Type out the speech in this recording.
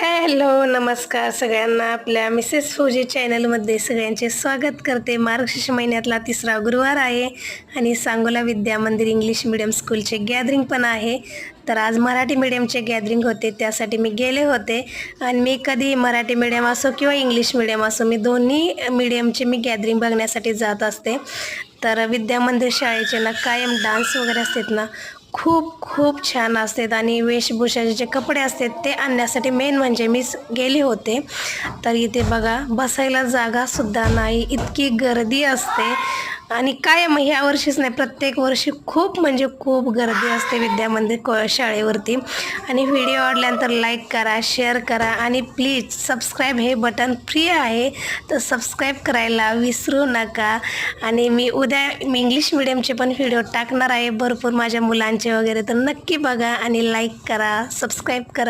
Hello नमस्कार सगळ्यांना. आपल्या मिसेस फौजी चॅनलमध्ये सगळ्यांचे स्वागत करते. मार्गशीर्ष महिन्यातला तिसरा गुरुवार आहे आणि सांगोला विद्या मंदिर इंग्लिश मिडियम स्कूलचे गॅदरिंग पण आहे. तर आज मराठी मीडियमचे गॅदरिंग होते त्यासाठी मी गेले होते. आणि मी कधी मराठी मीडियम असो किंवा इंग्लिश मीडियम असो मी दोन्ही मीडियमचे मी गॅदरिंग बघण्यासाठी जात असते. तर विद्या मंदिर शाळेचे ना कायम डान्स वगैरे असतात ना खूप खूप छान असतात. आणि वेशभूषाचे जे कपडे असतात ते आणण्यासाठी मेन म्हणजे मी गेले होते. तर इथे बघा बसायला जागासुद्धा नाही. इतकी गर्दी असते. आणि काय मग ह्या वर्षीच नाही प्रत्येक वर्षी खूप म्हणजे खूप गर्दी असते विद्यामंदिर क को शाळेवरती. आणि व्हिडिओ आवडल्यानंतर लाईक करा शेअर करा आणि प्लीज सबस्क्राईब हे बटन फ्री आहे. तर सबस्क्राईब करायला विसरू नका. आणि मी उद्या मी इंग्लिश मिडियमचे पण व्हिडिओ टाकणार आहे. भरपूर माझ्या मुलांचे वगैरे तर नक्की बघा आणि लाईक करा सबस्क्राईब करा.